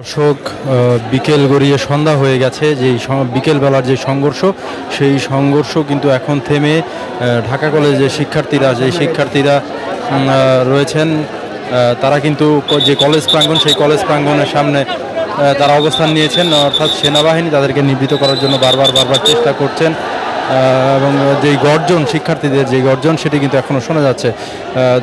দর্শক বিকেল গড়িয়ে সন্ধ্যা হয়ে গেছে যে বিকেলবেলার যে সংঘর্ষ, সেই সংঘর্ষ কিন্তু এখন থেমে ঢাকা কলেজের শিক্ষার্থীরা যে শিক্ষার্থীরা রয়েছেন তারা কিন্তু যে কলেজ প্রাঙ্গণ, সেই কলেজ প্রাঙ্গণের সামনে তারা অবস্থান নিয়েছেন। অর্থাৎ সেনাবাহিনী তাদেরকে নিবৃত করার জন্য বারবার বারবার চেষ্টা করছেন এবং যেই গর্জন, শিক্ষার্থীদের যে গর্জন, সেটি কিন্তু এখনও শোনা যাচ্ছে।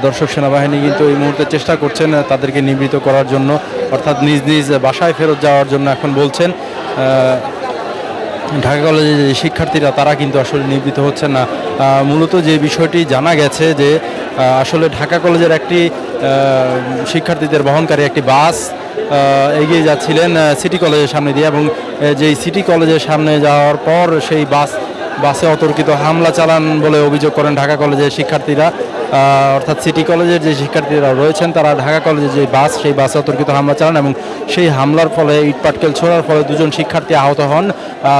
দর্শক, সেনাবাহিনী কিন্তু এই মুহূর্তে চেষ্টা করছেন তাদেরকে নিবৃত করার জন্য। অর্থাৎ নিজ নিজ বাসায় ফেরত যাওয়ার জন্য এখন বলছেন ঢাকা কলেজের যে শিক্ষার্থীরা, তারা কিন্তু আসলে নিবৃত হচ্ছেন না। মূলত যে বিষয়টি জানা গেছে যে আসলে ঢাকা কলেজের একটি শিক্ষার্থীদের বহনকারী একটি বাস এগিয়ে যাচ্ছিলেন সিটি কলেজের সামনে দিয়ে এবং যেই সিটি কলেজের সামনে যাওয়ার পর সেই বাস, বাসে অতর্কিত হামলা চালান বলে অভিযোগ করেন ঢাকা কলেজের শিক্ষার্থীরা। অর্থাৎ সিটি কলেজের যে শিক্ষার্থীরা রয়েছেন, তারা ঢাকা কলেজের যে বাস, সেই বাসে অতর্কিত হামলা চালান এবং সেই হামলার ফলে ইটপাটকেল ছোড়ার ফলে দুজন শিক্ষার্থী আহত হন।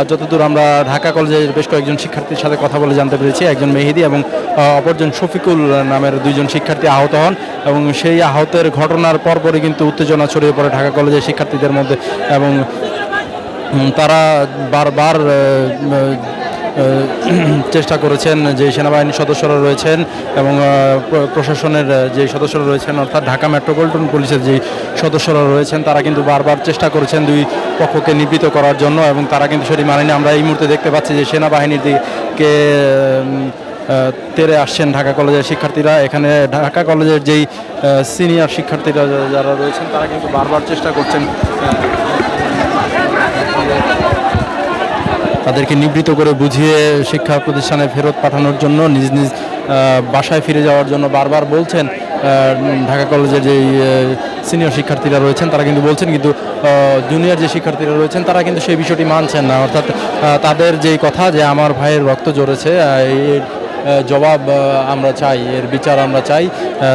যতদূর আমরা ঢাকা কলেজের বেশ কয়েকজন শিক্ষার্থীর সাথে কথা বলে জানতে পেরেছি, একজন মেহেদি এবং অপরজন শফিকুল নামের দুইজন শিক্ষার্থী আহত হন এবং সেই আহতের ঘটনার পরপরই কিন্তু উত্তেজনা ছড়িয়ে পড়ে ঢাকা কলেজের শিক্ষার্থীদের মধ্যে এবং তারা বারবার চেষ্টা করেছেন যে সেনাবাহিনীর সদস্যরা রয়েছেন এবং প্রশাসনের যে সদস্যরা রয়েছেন, অর্থাৎ ঢাকা মেট্রোপলিটন পুলিশের যে সদস্যরা রয়েছেন, তারা কিন্তু বারবার চেষ্টা করেছেন দুই পক্ষকে নিবৃত করার জন্য এবং তারা কিন্তু সেটি মানেনি। আমরা এই মুহূর্তে দেখতে পাচ্ছি যে সেনাবাহিনীর দিকে তেরে আসছেন ঢাকা কলেজের শিক্ষার্থীরা। এখানে ঢাকা কলেজের যেই সিনিয়র শিক্ষার্থীরা যারা রয়েছেন, তারা কিন্তু বারবার চেষ্টা করছেন তাদেরকে নিবৃত করে বুঝিয়ে শিক্ষা প্রতিষ্ঠানে ফেরত পাঠানোর জন্য নিজ নিজ বাসায় ফিরে যাওয়ার জন্য বারবার বলছেন ঢাকা কলেজের যেই সিনিয়র শিক্ষার্থীরা রয়েছেন, তারা কিন্তু বলছেন কিন্তু জুনিয়র যে শিক্ষার্থীরা রয়েছেন, তারা কিন্তু সেই বিষয়টি মানছেন না। অর্থাৎ তাদের যেই কথা যে আমার ভাইয়ের রক্ত জড়েছে এর জবাব আমরা চাই, এর বিচার আমরা চাই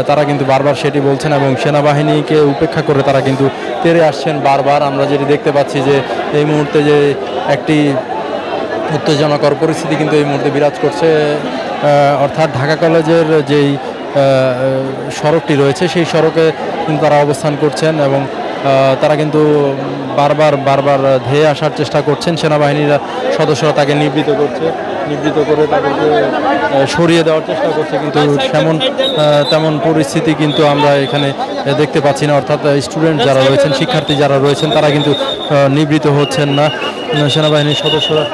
তারা কিন্তু বারবার সেটি বলছেন এবং সেনাবাহিনীকে উপেক্ষা করে তারা কিন্তু তেরে আসছেন বারবার। আমরা যেটি দেখতে পাচ্ছি যে এই মুহূর্তে যে একটি উত্তেজনাকর পরিস্থিতি কিন্তু এই মুহূর্তে বিরাজ করছে অর্থাৎ ঢাকা কলেজের যেই সড়কটি রয়েছে, সেই সড়কে কিন্তু তারা অবস্থান করছেন এবং তারা কিন্তু বারবার বারবার ধেয়ে আসার চেষ্টা করছেন। সেনাবাহিনীর সদস্যরা তাকে নিবৃত করছে, নিবৃত করে তাদেরকে সরিয়ে দেওয়ার চেষ্টা করছে। কিন্তু তেমন তেমন পরিস্থিতি কিন্তু আমরা এখানে দেখতে পাচ্ছি না। অর্থাৎ স্টুডেন্ট যারা রয়েছেন, শিক্ষার্থী যারা রয়েছেন, তারা কিন্তু নিবৃত হচ্ছেন না। সেনাবাহিনীর সদস্যরা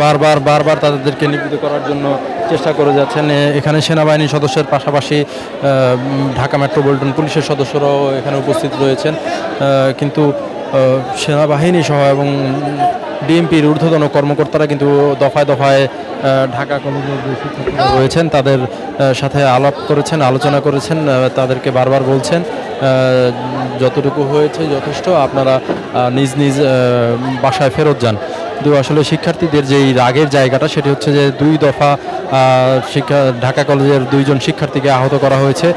বারবার বারবার তাদেরকে নিবৃত করার জন্য চেষ্টা করে যাচ্ছেন। এখানে সেনাবাহিনীর সদস্যের পাশাপাশি ঢাকা মেট্রোপলিটন পুলিশের সদস্যরাও এখানে উপস্থিত রয়েছেন। কিন্তু সেনাবাহিনী সহ এবং ডিএমপির ঊর্ধ্বতন কর্মকর্তারা কিন্তু দফায় দফায় ঢাকা কলেজের যে শিক্ষার্থীরা রয়েছেন, তাদের সাথে আলাপ করেছেন, আলোচনা করেছেন তাদেরকে বারবার বলছেন যতটুকু হয়েছে যথেষ্ট, আপনারা নিজ নিজ বাসায় ফেরত যান। কিন্তু আসলে শিক্ষার্থীদের যেই রাগের জায়গাটা, সেটি হচ্ছে যে দুই দফা শিক্ষা, ঢাকা কলেজের দুইজন শিক্ষার্থীকে আহত করা হয়েছে।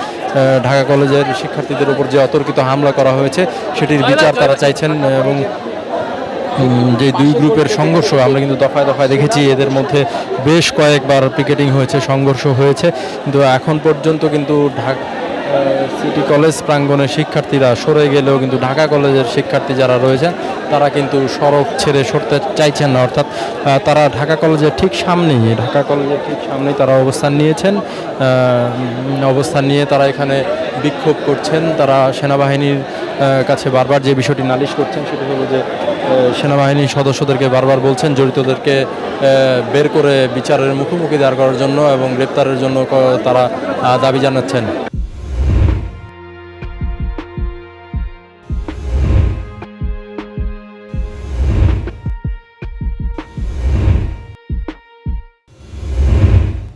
ঢাকা কলেজের শিক্ষার্থীদের উপর যে অতর্কিত হামলা করা হয়েছে, সেটির বিচার তারা চাইছেন এবং যে দুই গ্রুপের সংঘর্ষ, আমরা কিন্তু দফায় দফায় দেখেছি, এদের মধ্যে বেশ কয়েকবার পিকেটিং হয়েছে, সংঘর্ষ হয়েছে। কিন্তু এখন পর্যন্ত কিন্তু ঢাকা সিটি কলেজ প্রাঙ্গণের শিক্ষার্থীরা সরে গেলেও কিন্তু ঢাকা কলেজের শিক্ষার্থী যারা রয়েছেন, তারা কিন্তু সড়ক ছেড়ে সরতে চাইছেন না। অর্থাৎ তারা ঢাকা কলেজের ঠিক সামনেই, ঢাকা কলেজের ঠিক সামনেই তারা অবস্থান নিয়েছেন। অবস্থান নিয়ে তারা এখানে বিক্ষোভ করছেন। তারা সেনাবাহিনীর কাছে বারবার যে বিষয়টি নালিশ করছেন, সেটি হলো যে সেনাবাহিনীর সদস্যদেরকে বারবার বলছেন, জড়িতদেরকে বের করে বিচারের মুখোমুখি দাঁড় করার জন্য এবং গ্রেপ্তারের জন্য তারা দাবি জানাচ্ছেন।